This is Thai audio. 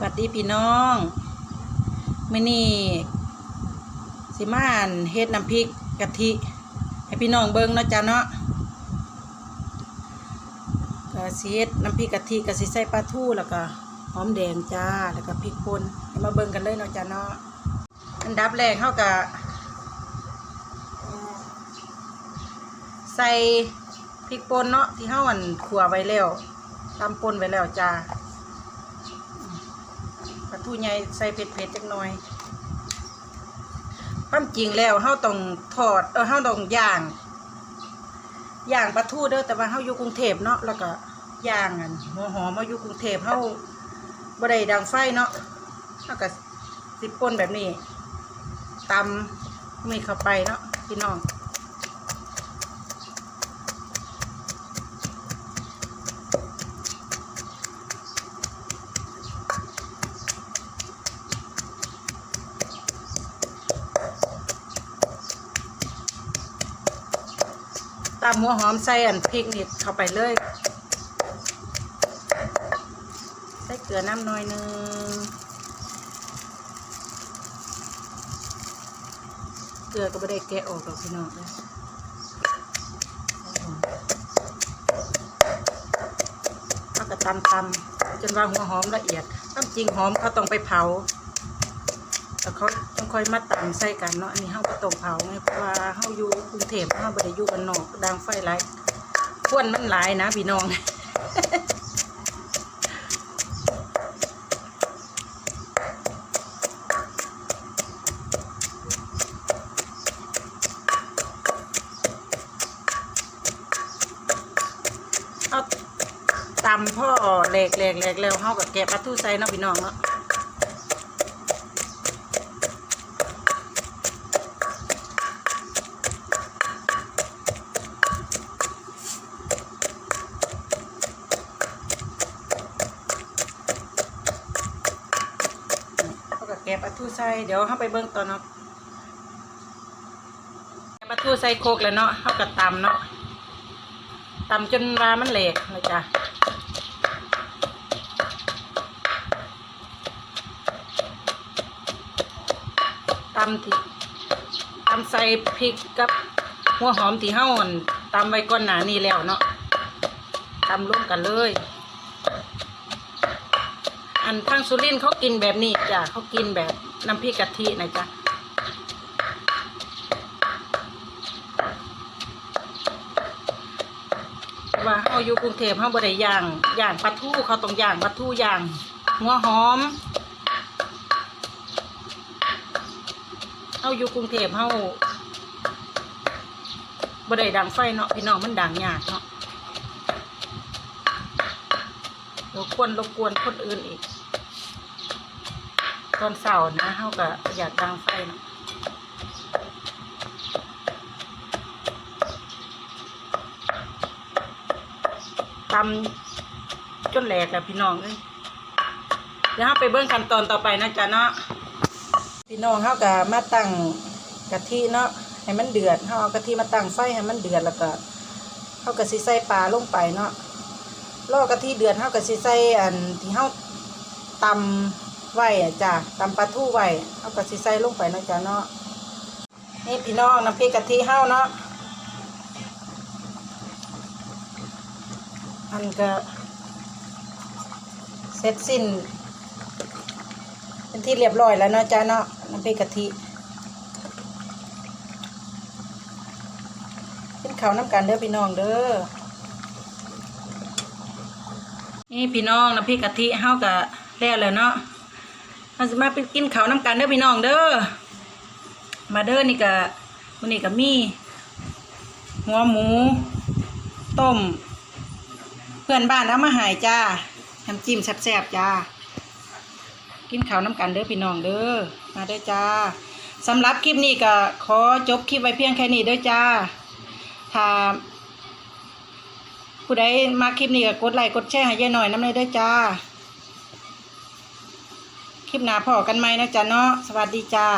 สวัสดีพี่น้องมื้อนี้สิมานเฮ็ดน้ำพริกกะทิ ให้พี่น้องเบิ่งเนาะจ้ะเนาะก็สิเฮ็ดน้ำพริกกะทิก็สิใส่ปลาทูแล้วก็หอมแดงจ้าแล้วก็พริกป่นมาเบิ่งกันเลยเนาะจ้ะเนาะอันดับแรกเฮาก็เอ่อใส่พริกป่นเนาะที่เฮาอันขัวไว้แล้วตำป่นไว้แล้วจ้า ปลาทูใหญ่ใส่เผ็ดๆจักหน่อยความจริงแล้วเฮาต้องทอดเออเฮาต้องย่างย่างปลาทูเด้อแต่ว่าเฮาอยู่กรุงเทพเนาะแล้วก็ย่างอันหัวหอมมาอยู่กรุงเทพเฮาบ่ได้ดังไฟเนาะเฮาก็สิป่นแบบนี้ตำมีเข้าไปเนาะพี่น้องามหัวหอมใส่อันพริกนี่เข้าไปเลย ใส่เกลือน้ำหน่อยนึง เกลือก็ไม่ได้แกะออกหรอกพี่น้องเลยเอาก็ตำตำๆจนว่าหัวหอมละเอียดความจริงหอมเขาต้องไปเผา แล้วเขาต้องค่อยมาตำใส่กันเนาะ อันนี้เฮาก็ต้องเผาไงเพราะว่าเฮาอยู่กรุงเทพเฮาบ่ได้อยู่บ้านนอกดังไฟหลายควนมันหลายนะพี่น้องเอาตำพ่อแหลกแหลกแหลกแล้วเฮากับแกะปลาทูใส่เนาะพี่น้องเนาะ ก็แกปลาทูใส่เดี๋ยวเข้าไปเบิ่งตอนเนาะแกะปลาทูใส่โคกแล้วเนาะเข้าก็ตำเนาะตำจนว่ามันแหลกเลยจ้ะตำที่ตำใส่พริกกับหัวหอมที่เฮาอั่นตำไว้ก่อนหนานี้แล้วเนาะตำร่วมกันเลย อันทางสุรินเขากินแบบนี้จ้ะเขากินแบบน้ำพริกกะทินะจ๊ะว่าเขาอยู่กรุงเทพเขาบ่ได้ย่างย่างปลาทูเขาต้องย่างปลาทูย่างหัวหอมเขาอยู่กรุงเทพเขาบ่ได้ดังไฟเนาะพี่น้องมันดังยากเนาะรบกวนรบกวนคนอื่นอีก ตอนเสาร์นะเขาก็อยากดังไฟนะตำจนแหลกแล้วพี่น้องเอ้ยเดี๋ยวเราไปเบิ้งขั้นตอนต่อไปนะจ๊ะเนาะพี่น้องเขาก็มาตั้งกะทิเนาะให้มันเดือดเขาเอากะทิมาตั้งไฟให้มันเดือดแล้วก็เขาก็สิใส่ปลาลงไปเนาะรอกะทิเดือดเฮาก็สิใส่อันที่เฮาตำ ไว้อะจ้ะตำปลาทูไว้เฮาก็สิใส่ลงไปเนาะจ้ะเนาะนี่พี่น้องน้ำพริกกะทิเฮาเนาะอันก็เสร็จสิ้นเป็นที่เรียบร้อยแล้วเนาะจ้ะเนาะน้ำพริกกะทิกินข้าวน้ำกันเด้อพี่น้องเด้อนี่พี่น้องน้ำพริกกะทิเฮาก็แล้วแล้วเนาะ เราจะมาไปกินข้าวน้ำกันเด้อพี่น้องเด้อ มาเด้อนี่ก็มื้อนี้ก็มีหัวหมู ต้ม เพื่อนบ้านเอามาหายจ้าน้ำจิ้มแซ่บๆจ้า กินข้าวน้ำกันเด้อพี่น้องเด้อ มาเด้อจ้าสำหรับคลิปนี้ก็ขอจบคลิปไว้เพียงแค่นี้เด้อจ้า ถ้าผู้ใดมาคลิปนี้ก็กดไลค์กดแชร์ให้ยายหน่อยน้ำเลยเด้วยจ้า คลิปหน้าพอกันไหมนะจ๊ะเนาะสวัสดีจ้า